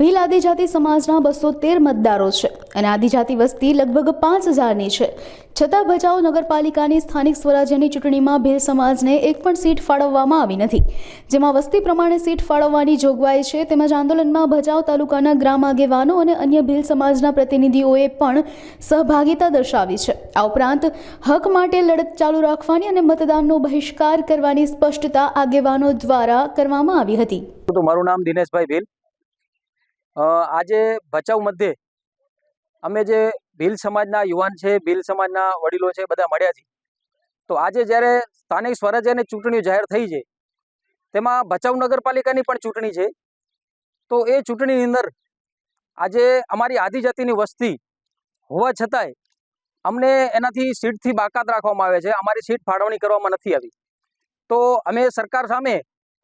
ભીલ આદિજાતિ સમાજના બસો તેર મતદારો છે અને આદિજાતિ વસ્તી લગભગ પાંચ હજારની છે. છતાં ભચાઉ નગરપાલિકાની સ્થાનિક સ્વરાજ્યની ચૂંટણીમાં ભીલ સમાજને એક પણ સીટ ફાળવવામાં આવી નથી. જેમાં વસ્તી પ્રમાણે સીટ ફાળવવાની જોગવાઈ છે, તેમજ આંદોલનમાં ભચાઉ તાલુકાના ગ્રામ આગેવાનો અને અન્ય ભીલ સમાજના પ્રતિનિધિઓએ પણ સહભાગિતા દર્શાવી છે. આ ઉપરાંત, હક માટે લડત ચાલુ રાખવાની અને મતદાનનો બહિષ્કાર કરવાની સ્પષ્ટતા આગેવાનો દ્વારા કરવામાં આવી હતી. મારું નામ દિનેશભાઈ ભીલ. આજે ભચાઉ મધ્યે અમે જે ભીલ સમાજના યુવાન છે, ભીલ સમાજના વડીલો છે, બધા મળ્યા છીએ. તો આજે જ્યારે સ્થાનિક સ્વરાજ્યની ચૂંટણીઓ જાહેર થઈ છે, તેમાં ભચાઉ નગરપાલિકાની પણ ચૂંટણી છે. તો એ ચૂંટણીની અંદર આજે અમારી આદિજાતિની વસ્તી હોવા છતાંય અમને એનાથી સીટથી બાકાત રાખવામાં આવે છે. અમારી સીટ ફાળવણી કરવામાં નથી આવી. તો અમે સરકાર સામે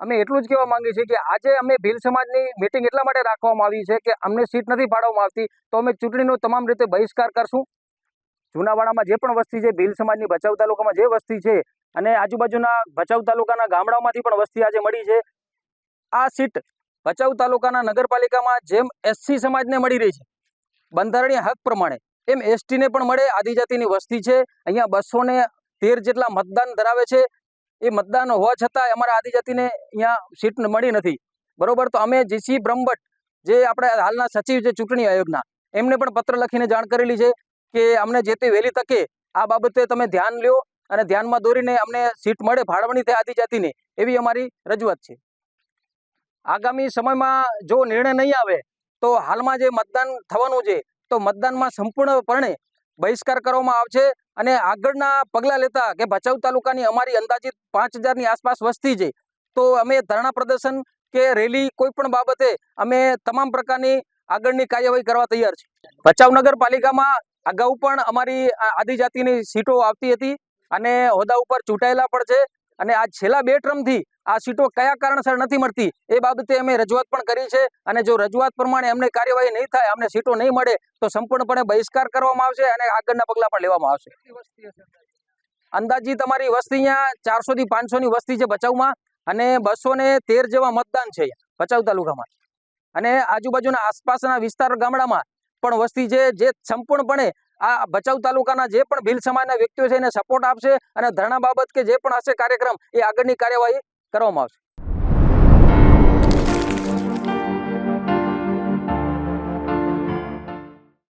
અમે એટલું જ કહેવા માંગીએ છીએ કે આજે અમે ભીલ સમાજની મિટિંગ એટલા માટે રાખવામાં આવી છે કે અમને સીટ નથી ફાળવવામાં આવતી. તો અમે ચૂંટણીનો તમામ રીતે બહિષ્કાર કરશું. જુનાવાડામાં જે પણ વસ્તી છે, ભીલ સમાજની ભચાઉ તાલુકામાં જે વસ્તી છે અને આજુબાજુના ભચાઉ તાલુકાના ગામડાઓમાંથી પણ વસ્તી આજે મળી છે. આ સીટ ભચાઉ તાલુકાના નગરપાલિકામાં જેમ એસસી સમાજને મળી રહી છે, બંધારણીય હક પ્રમાણે, એમ એસટીને પણ મળે. આદિજાતિની વસ્તી છે. અહીંયા બસોને તેર જેટલા મતદાન ધરાવે છે. એ મતદાન હોવા છતાં અમારા આદિજાતિને અહીંયા સીટ મળી નથી. બરોબર? તો અમે જીસી બ્રહ્મભટ્ટ, જે આપણે હાલના સચિવ છે ચૂંટણી આયોગના, એમને પણ પત્ર લખીને જાણ કરેલી છે કે અમને જે તે વહેલી તકે આ બાબતે તમે ધ્યાન લ્યો અને ધ્યાનમાં દોરીને અમને સીટ મળે ફાળવણી થાય આદિજાતિને, એવી અમારી રજૂઆત છે. આગામી સમયમાં જો નિર્ણય નહીં આવે, તો હાલમાં જે મતદાન થવાનું છે, તો મતદાનમાં સંપૂર્ણપણે બહિષ્કાર કરવામાં આવશે અને આગળના પગલાં લેતા કે ભચાઉ તાલુકાની અમારી અંદાજિત પાંચ હજારની આસપાસ વસ્તી છે. તો અમે ધરણા પ્રદર્શન કે રેલી કોઈ પણ બાબતે અમે તમામ પ્રકારની આગળની કાર્યવાહી કરવા તૈયાર છે ભચાઉ નગરપાલિકામાં અગાઉ પણ અમારી આદિજાતિની સીટો આવતી હતી અને હોદ્દા ઉપર ચૂંટાયેલા પણ છે. અને આ છેલ્લા બે ટ્રમથી આ સીટો કયા કારણસર નથી મળતી એ બાબતે અમે રજૂઆત પણ કરી છે. અને જો રજૂઆત પ્રમાણે અમને કાર્યવાહી નહીં થાય, અમને સીટો નહીં મળે, તો સંપૂર્ણપણે બહિષ્કાર કરવામાં આવશે અને આગળના પગલાં પણ લેવામાં આવશે. અંદાજી તમારી વસ્તી અહીંયા ચારસો થી પાંચસો ની વસ્તી છે ભચાઉમાં અને બસો તેર જેવા મતદાન છે ભચાઉ તાલુકામાં. અને આજુબાજુના આસપાસના વિસ્તાર ગામડામાં પણ વસ્તી છે જે સંપૂર્ણપણે આ ભચાઉ તાલુકાના જે પણ ભીલ સમાજના વ્યક્તિઓ છે એને સપોર્ટ આપશે અને ધરણા બાબત કે જે પણ હશે કાર્યક્રમ, એ આગળની કાર્યવાહી કરવામાં આવશે.